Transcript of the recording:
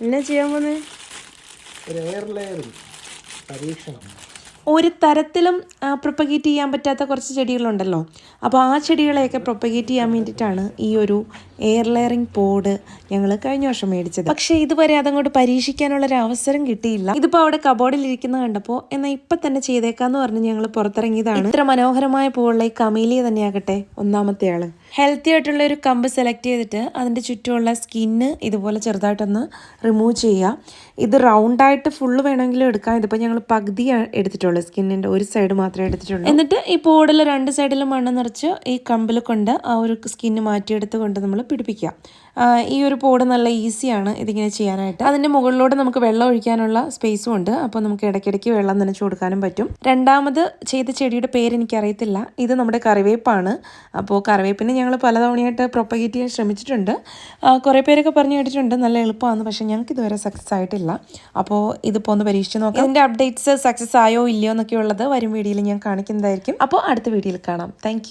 എന്നാ ചെയ്യാൻ പോന്നെ? ഒരു എയർ ലെയർ പരീക്ഷണം. ഒരു തരത്തിലും പ്രൊപ്പഗേറ്റ് ചെയ്യാൻ പറ്റാത്ത കുറച്ച് ചെടികളുണ്ടല്ലോ. അപ്പോൾ ആ ചെടികളെയൊക്കെ പ്രൊപ്പഗേറ്റ് ചെയ്യാൻ വേണ്ടിയിട്ടാണ് ഈ ഒരു എയർ ലെയറിംഗ് പോഡ് ഞങ്ങൾ കഴിഞ്ഞ വർഷം മേടിച്ചത്. പക്ഷേ ഇതുവരെ അതങ്ങോട്ട് പരീക്ഷിക്കാനുള്ള ഒരു അവസരം കിട്ടിയില്ല. ഇതിപ്പോൾ അവിടെ കബോർഡിൽ ഇരിക്കുന്ന കണ്ടപ്പോൾ എന്നാൽ ഇപ്പം തന്നെ ചെയ്തേക്കാന്ന് പറഞ്ഞ് ഞങ്ങൾ പുറത്തിറങ്ങിയതാണ്. ഇത്ര മനോഹരമായ പൂവുള്ള ഈ കമീലിയ തന്നെയാകട്ടെ ഒന്നാമത്തെ ആൾ. ഹെൽത്തി ആയിട്ടുള്ള ഒരു കമ്പ് സെലക്ട് ചെയ്തിട്ട് അതിന്റെ ചുറ്റുമുള്ള സ്കിന്ന് ഇതുപോലെ ചെറുതായിട്ടൊന്ന് റിമൂവ് ചെയ്യുക ഇത് റൗണ്ടായിട്ട് ഫുള്ള് വേണമെങ്കിലും എടുക്കാം. ഇതിപ്പോൾ ഞങ്ങൾ പകുതി എടുത്തിട്ടുള്ളൂ. സ്കിന്നിന്റെ ഒരു സൈഡ് മാത്രമേ എടുത്തിട്ടുള്ളൂ. എന്നിട്ട് ഈ പോഡിൽ രണ്ട് സൈഡിലും മണ്ണ് നിറച്ച് ഈ കമ്പിൽ കൊണ്ട് ആ ഒരു സ്കിന്ന് മാറ്റിയെടുത്ത് കൊണ്ട് നമ്മൾ പിടിപ്പിക്കുക. ഈ ഒരു പോഡ് നല്ല ഈസിയാണ് ഇതിങ്ങനെ ചെയ്യാനായിട്ട്. അതിന്റെ മുകളിലൂടെ നമുക്ക് വെള്ളം ഒഴിക്കാനുള്ള സ്പേസും ഉണ്ട്. അപ്പോൾ നമുക്ക് ഇടയ്ക്കിടയ്ക്ക് വെള്ളം നനച്ചു കൊടുക്കാനും പറ്റും. രണ്ടാമത് ചെയ്ത ചെടിയുടെ പേര് എനിക്കറിയത്തില്ല. ഇത് നമ്മുടെ കറിവേപ്പാണ്. അപ്പോൾ കറിവേപ്പിനെ ഞങ്ങൾ പലതവണയായിട്ട് പ്രൊപ്പഗേറ്റ് ചെയ്യാൻ ശ്രമിച്ചിട്ടുണ്ട്. കുറേ പേരൊക്കെ പറഞ്ഞു കേട്ടിട്ടുണ്ട്. നല്ല എളുപ്പമാണ്. പക്ഷേ ഞങ്ങൾക്ക് ഇതുവരെ സക്സസ് ആയിട്ടില്ല. അപ്പോൾ ഇതിപ്പോൾ ഒന്ന് പരീക്ഷിച്ച് നോക്കാം. ഇതിന്റെ അപ്ഡേറ്റ്സ് സക്സസ് ആയോ ഇല്ലയോ എന്നൊക്കെ ഉള്ളത് വരും വീഡിയോയിൽ ഞാൻ കാണിക്കുന്നതായിരിക്കും. അപ്പോൾ അടുത്ത വീഡിയോയിൽ കാണാം. താങ്ക്